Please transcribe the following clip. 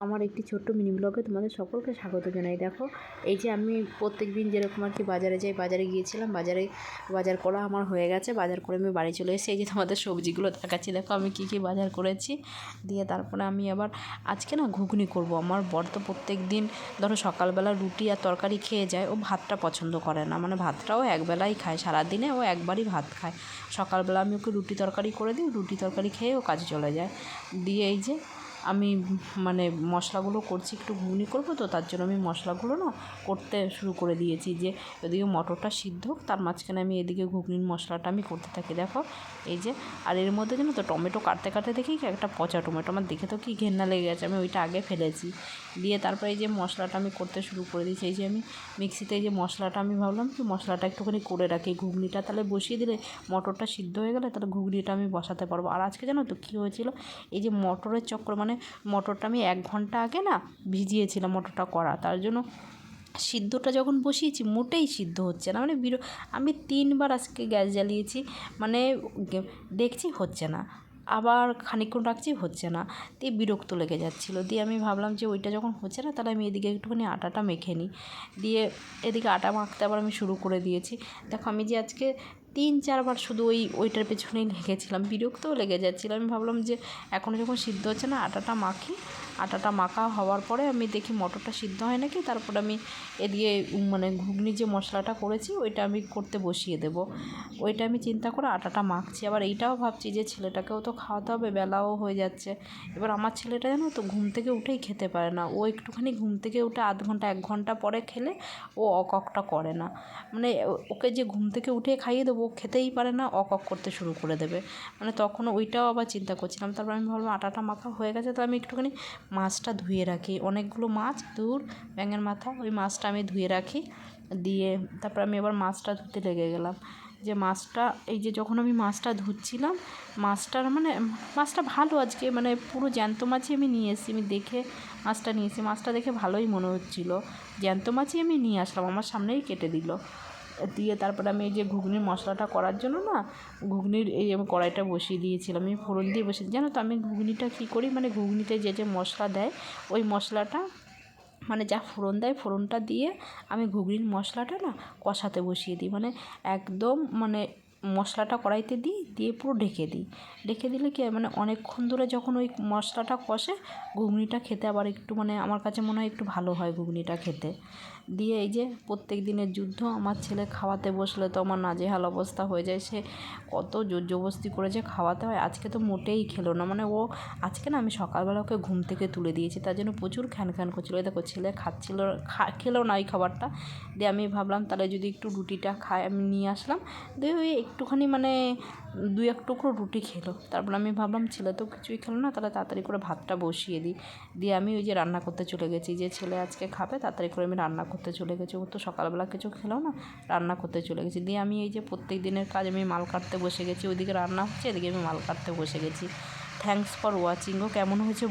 আমার একটি ছোট্ট মিনি ব্লগে তোমাদের সকলকে স্বাগত জানাই। দেখো, এই যে আমি প্রত্যেক দিন যেরকম আর কি বাজারে যাই, বাজারে গিয়েছিলাম, বাজারে বাজার করা আমার হয়ে গেছে। বাজার করে আমি বাড়ি চলে এসেছি। এই যে তোমাদের সবজিগুলো দেখাচ্ছি, দেখো আমি কী কী বাজার করেছি। দিয়ে তারপরে আমি আবার আজকে না ঘুগনি করব। আমার বর তো প্রত্যেক দিন ধরো সকালবেলা রুটি আর তরকারি খেয়ে যায়, ও ভাতটা পছন্দ করে না। মানে ভাতটাও একবেলাই খায় সারাদিনে, ও একবারই ভাত খায়। সকালবেলা আমি ওকে রুটি তরকারি করে দিই, রুটি তরকারি খেয়ে ও কাজে চলে যায়। দিয়ে এই যে আমি মানে মশলাগুলো করছি, একটু ঘুগনি করব তো, তার জন্য আমি মশলাগুলো না করতে শুরু করে দিয়েছি যে এদিকে মটরটা সিদ্ধ হোক, তার মাঝখানে আমি এদিকে ঘুগনির মশলাটা আমি করতে থাকি। দেখো, এই যে, আর এর মধ্যে জানো তো, টমেটো কাটতে কাটতে দেখি কি একটা পচা টমেটো, আমার দেখে তো কি ঘেন্না লেগে গেছে, আমি ওইটা আগে ফেলেছি। দিয়ে তারপরে এই যে মশলাটা আমি করতে শুরু করে দিয়েছি, এই যে আমি মিক্সিতে এই যে মশলাটা আমি ভাবলাম কি, মশলাটা একটুখানি করে রাখি, ঘুগনিটা তাহলে বসিয়ে দিলে মটরটা সিদ্ধ হয়ে গেলে তাহলে ঘুগনিটা আমি বসাতে পারব। আর আজকে জানো তো কী হয়েছিল, এই যে মটরের চক্কর মানে মটরটা আমি এক ঘণ্টা আগে না ভিজিয়েছিলাম মটরটা করা। তার জন্য সিদ্ধটা যখন বসিয়েছি মোটেই সিদ্ধ হচ্ছে না। মানে বিরো আমি তিনবার আজকে গ্যাস জ্বালিয়েছি মানে দেখছি হচ্ছে না। আবার খানিকক্ষণ রাখছি, হচ্ছে না। দিয়ে বিরক্ত লেগে যাচ্ছিল। দিয়ে আমি ভাবলাম যে ওইটা যখন হচ্ছে না, তাহলে আমি এদিকে একটুখানি আটাটা মেখে নিই। দিয়ে এদিকে আটা মাখতে আবার আমি শুরু করে দিয়েছি। দেখো আমি যে আজকে তিন চারবার শুধু ওই ওইটার পেছনেই লেগেছিলাম, বিরক্তও লেগে যাচ্ছিল। আমি ভাবলাম যে এখনও যখন সিদ্ধ হচ্ছে না, আটাটা মাখি। আটাটা মাখা হওয়ার পরে আমি দেখি মটরটা সিদ্ধ হয় নাকি, তারপর আমি এদিকে মানে ঘুগনি যে মশলাটা করেছি, ওইটা আমি করতে বসিয়ে দেবো। ওইটা আমি চিন্তা করে আটাটা মাখছি। আবার এইটাও ভাবছি যে ছেলেটাকেও তো খাওয়াতে হবে, বেলাও হয়ে যাচ্ছে। এবার আমার ছেলেটা জানো তো ঘুম থেকে উঠেই খেতে পারে না। ও একটুখানি ঘুম থেকে উঠে আধ ঘণ্টা, এক ঘণ্টা পরে খেলে ও অককটা করে না। মানে ওকে যে ঘুম থেকে উঠে খাইয়ে দেবো, ও খেতেই পারে না, অকক করতে শুরু করে দেবে। মানে তখন ওইটাও আবার চিন্তা করছিলাম। তারপর আমি ভাবলাম, আটাটা মাখা হয়ে গেছে, তো আমি একটুখানি মাছটা ধুয়ে রাখি। অনেকগুলো মাছ, দূর ব্যাঙের মাথা, ওই মাছটা আমি ধুয়ে রাখি। দিয়ে তারপর আমি এবার মাছটা ধুতে লেগে গেলাম। যে মাছটা, এই যে যখন আমি মাছটা ধুচ্ছিলাম, মাছটার মানে মাছটা ভালো আজকে মানে পুরো জ্যান্ত মাছই আমি নিয়ে এসেছি। আমি দেখে মাছটা নিয়ে এসেছি। মাছটা দেখে ভালোই মনে হচ্ছিল। জ্যান্ত মাছই আমি নিয়ে আসলাম। আমার সামনেই কেটে দিল। দিয়ে তারপরে আমি এই যে ঘুগনির মশলাটা করার জন্য না ঘুগনির এই আমি কড়াইটা বসিয়ে দিয়েছিলাম, আমি ফোড়ন দিয়ে বসিয়ে জানো তো আমি ঘুগনিটা কী করি? মানে ঘুগনিতে যে যে মশলা দেয়, ওই মশলাটা মানে যা ফোড়ন দেয়, ফোড়নটা দিয়ে আমি ঘুগনির মশলাটা না কষাতে বসিয়ে দিই। মানে একদম মানে মশলাটা কড়াইতে দিই, দিয়ে পুরো ঢেকে দিই। ঢেকে দিলে কি মানে অনেকক্ষণ ধরে যখন ওই মশলাটা কষে, ঘুগনিটা খেতে আবার একটু মানে আমার কাছে মনে হয় একটু ভালো হয় ঘুগনিটা খেতে। দিয়ে এই যে প্রত্যেক দিনের যুদ্ধ, আমার ছেলে খাওয়াতে বসলে তো আমার নাজেহাল অবস্থা হয়ে যায়। সে কত জোর জবস্তি করে যে খাওয়াতে হয়, আজকে তো মোটেই খেলো না। মানে ও আজকে না আমি সকালবেলা ওকে ঘুম থেকে তুলে দিয়েছি, তার জন্য প্রচুর খ্যান খ্যান করছিল দেখো, ছেলে খাচ্ছিলো, খা, খেলো না ওই খাবারটা। দিয়ে আমি ভাবলাম, তাহলে যদি একটু রুটিটা খায়, আমি নিয়ে আসলাম। দিয়ে ওই একটুখানি মানে দু এক টুকরো রুটি খেলো। তারপর আমি ভাবলাম, ছেলে তো কিছুই খেলো না, তাহলে তাড়াতাড়ি করে ভাতটা বসিয়ে দিই। দিয়ে আমি ওই যে রান্না করতে চলে গেছি। যে ছেলে আজকে খাবে, তাড়াতাড়ি করে আমি রান্না করতে চলে গেছি। ও তো সকালবেলা কিছু খেলো না, রান্না করতে চলে গেছি। দিয়ে আমি এই যে প্রত্যেক দিনের কাজ, আমি মাল কাটতে বসে গেছি। ওইদিকে রান্না হচ্ছে, এদিকে আমি মাল কাটতে বসে গেছি। থ্যাংকস ফর ওয়াচিংও কেমন হয়েছে